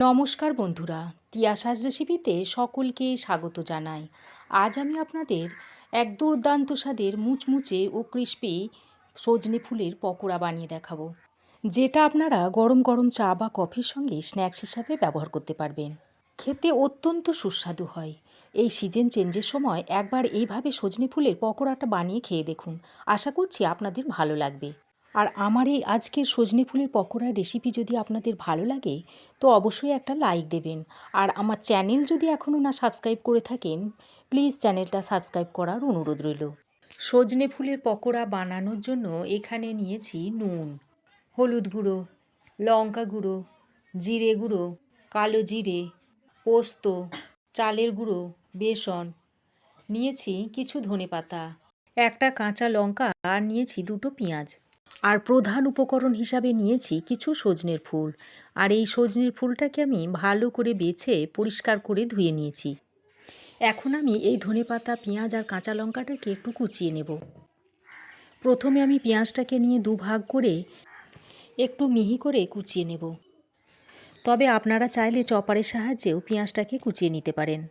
নমস্কার বন্ধুরা তিয়াশাস রেসিপিতে সকলকে স্বাগত জানাই। আজ আমি আপনাদের এক দুর্দান্ত স্বাদের মুচমুচে ও ক্রিস্পি সজনে ফুলের পকোড়া বানিয়ে দেখাবো, যেটা আপনারা গরম গরম চা বা কফির সঙ্গে স্ন্যাক্স হিসাবে ব্যবহার করতে পারবেন। খেতে অত্যন্ত সুস্বাদু হয়। এই সিজন চেঞ্জের সময় একবার এইভাবে সজনে ফুলের পকোড়াটা বানিয়ে খেয়ে দেখুন। আশা করছি আপনাদের ভালো লাগবে। আর আমার এই আজকের সজনে ফুলের পকোড়ার রেসিপি যদি আপনাদের ভালো লাগে, তো অবশ্যই একটা লাইক দেবেন। আর আমার চ্যানেল যদি এখনও না সাবস্ক্রাইব করে থাকেন প্লিজ চ্যানেলটা সাবস্ক্রাইব করার অনুরোধ রইল। সজনে ফুলের পকোড়া বানানোর জন্য এখানে নিয়েছি নুন, হলুদ গুঁড়ো, লঙ্কা গুঁড়ো, জিরে গুঁড়ো, কালো জিরে, পোস্ত, চালের গুঁড়ো, বেসন, নিয়েছি কিছু ধনেপাতা, একটা কাঁচা লঙ্কা আর নিয়েছি দুটো পেঁয়াজ। আর প্রধান উপকরণ হিসাবে নিয়েছি কিছু সজনের ফুল। আর এই সজনের ফুলটাকে আমি ভালো করে বেছে পরিষ্কার করে ধুয়ে নিয়েছি। এখন আমি এই ধনেপাতা, পেঁয়াজ আর কাঁচা লঙ্কাটাকে একটু কুচিয়ে নেব। প্রথমে আমি পেঁয়াজটাকে নিয়ে দুভাগ করে একটু মিহি করে কুচিয়ে নেব। তবে আপনারা চাইলে চপারের সাহায্যেও পেঁয়াজটাকে কুচিয়ে নিতে পারেন।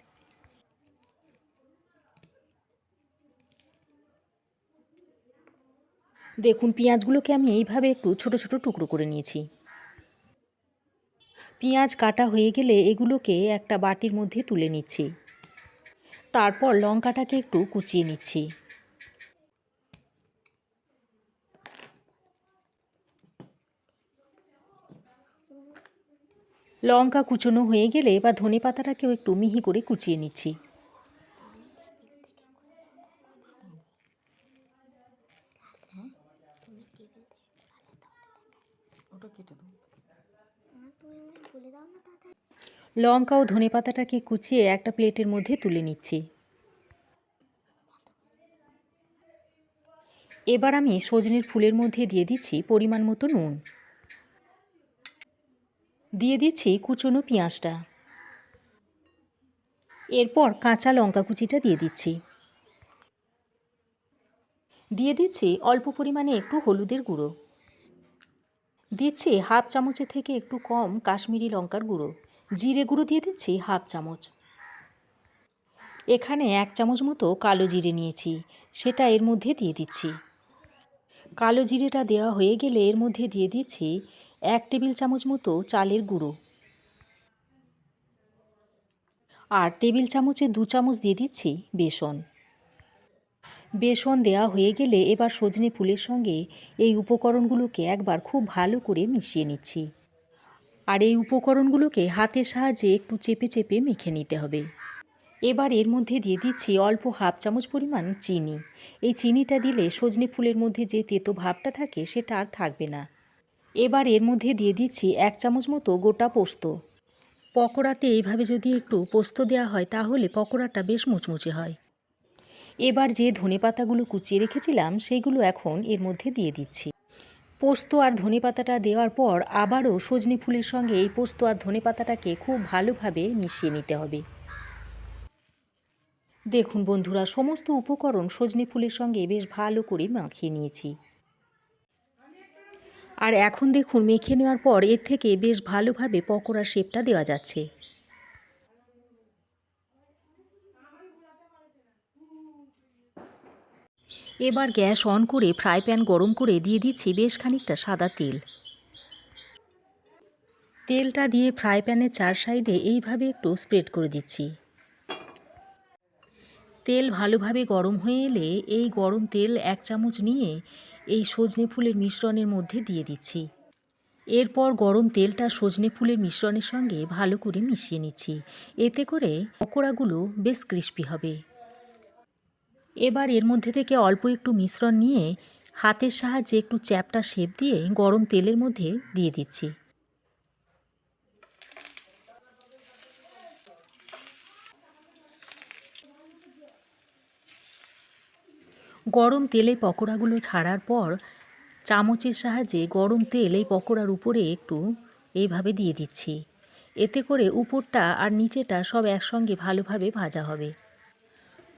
দেখুন, পেঁয়াজগুলোকে আমি এইভাবে একটু ছোট ছোট টুকরো করে নিয়েছি। পেঁয়াজ কাটা হয়ে গেলে এগুলোকে একটা বাটির মধ্যে তুলে নিচ্ছি। তারপর লঙ্কাটাকে একটু কুচিয়ে নিচ্ছি। লঙ্কা কুচোনো হয়ে গেলে বা ধনে পাতাটাকেও একটু মিহি করে কুচিয়ে নিচ্ছি। লঙ্কা ও ধনে পাতাটাকে কুচিয়ে একটা প্লেটের মধ্যে তুলে নিচ্ছি। এবার আমি সজনের ফুলের মধ্যে দিয়ে দিচ্ছি পরিমাণ মতো নুন। দিয়ে দিচ্ছি কুচনো পেঁয়াজটা। এরপর কাঁচা লঙ্কা কুচিটা দিয়ে দিচ্ছি। দিয়ে দিচ্ছি অল্প পরিমাণে একটু হলুদের গুঁড়ো। দিচ্ছি হাফ চামচের থেকে একটু কম কাশ্মীরি লঙ্কার গুঁড়ো। জিরে গুঁড়ো দিয়ে দিচ্ছি হাফ চামচ। এখানে এক চামচ মতো কালো জিরে নিয়েছি, সেটা এর মধ্যে দিয়ে দিচ্ছি। কালো জিরেটা দেওয়া হয়ে গেলে এর মধ্যে দিয়ে দিচ্ছি এক টেবিল চামচ মতো চালের গুঁড়ো। আর টেবিল চামচে দু চামচ দিয়ে দিচ্ছি বেসন। বেসন দেওয়া হয়ে গেলে এবার সজনে ফুলের সঙ্গে এই উপকরণগুলোকে একবার খুব ভালো করে মিশিয়ে নিচ্ছি। আর এই উপকরণগুলোকে হাতের সাহায্যে একটু চেপে চেপে মেখে নিতে হবে। এবার এর মধ্যে দিয়ে দিচ্ছি অল্প হাফ চামচ পরিমাণ চিনি। এই চিনিটা দিলে সজনে ফুলের মধ্যে যে তেতো ভাবটা থাকে সেটা আর থাকবে না। এবার এর মধ্যে দিয়ে দিচ্ছি এক চামচ মতো গোটা পোস্ত। পকোড়াতে এইভাবে যদি একটু পোস্ত দেওয়া হয় তাহলে পকোড়াটা বেশ মুচমুচে হয়। এবার যে ধনে পাতাগুলো কুচিয়ে রেখেছিলাম, সেগুলো এখন এর মধ্যে দিয়ে দিচ্ছি। পোস্ত আর ধনে পাতাটা দেওয়ার পর আবারও সজনে ফুলের সঙ্গে এই পোস্ত আর ধনে পাতাটাকে খুব ভালোভাবে মিশিয়ে নিতে হবে। দেখুন বন্ধুরা, সমস্ত উপকরণ সজনে ফুলের সঙ্গে বেশ ভালো করে মাখিয়ে নিয়েছি। আর এখন দেখুন, মেখে নেওয়ার পর এর থেকে বেশ ভালোভাবে পকোড়ার শেপটা দেওয়া যাচ্ছে। এবার গ্যাস অন করে ফ্রাই প্যান গরম করে দিয়ে দিচ্ছি বেশ খানিকটা সাদা তেল। তেলটা দিয়ে ফ্রাই প্যানের চার সাইডে এইভাবে একটু স্প্রেড করে দিচ্ছি। তেল ভালোভাবে গরম হয়ে এলে এই গরম তেল এক চামচ নিয়ে এই সজনে ফুলের মিশ্রণের মধ্যে দিয়ে দিচ্ছি। এরপর গরম তেলটা সজনে ফুলের মিশ্রণের সঙ্গে ভালো করে মিশিয়ে নিচ্ছি। এতে করে পকোড়াগুলো বেশ ক্রিস্পি হবে। এবার এর মধ্যে থেকে অল্প একটু মিশ্রণ নিয়ে হাতের সাহায্যে একটু চ্যাপটা শেপ দিয়ে গরম তেলের মধ্যে দিয়ে দিচ্ছি। গরম তেলে পকোড়াগুলো ছাড়ার পর চামচের সাহায্যে গরম তেল এই পকোড়ার উপরে একটু এইভাবে দিয়ে দিচ্ছি। এতে করে উপরটা আর নিচেটা সব একসঙ্গে ভালোভাবে ভাজা হবে।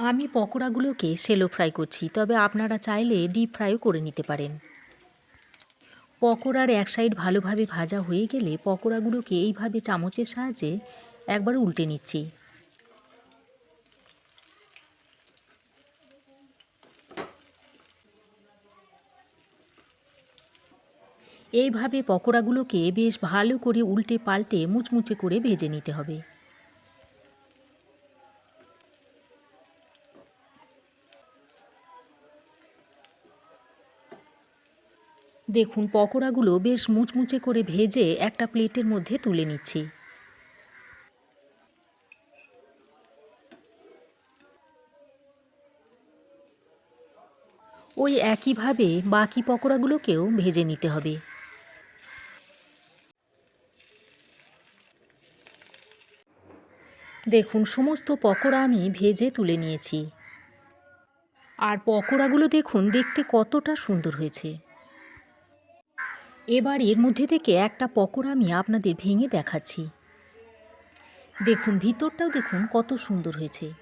আমি পকোড়াগুলোকে সেলো ফ্রাই করছি, তবে আপনারা চাইলে ডিপ ফ্রাইও করে নিতে পারেন। পকোড়ার এক সাইড ভালোভাবে ভাজা হয়ে গেলে পকোড়াগুলোকে এইভাবে চামচের সাহায্যে একবার উল্টে নিচ্ছি। এইভাবে পকোড়াগুলোকে বেশ ভালো করে উল্টে পাল্টে মুচমুচে করে ভেজে নিতে হবে। দেখুন, পকোড়াগুলো বেশ মুচমুচে করে ভেজে একটা প্লেটের মধ্যে তুলে নিচ্ছি। ওই একইভাবে বাকি পকোড়াগুলোকেও ভেজে নিতে হবে। দেখুন, সমস্ত পকোড়া আমি ভেজে তুলে নিয়েছি। আর পকোড়াগুলো দেখুন, দেখতে কতটা সুন্দর হয়েছে। এবার এর মধ্যে থেকে একটা পকোড়া আমি আপনাদের ভেঙে দেখাচ্ছি। দেখুন, ভিতরটাও দেখুন কত সুন্দর হয়েছে।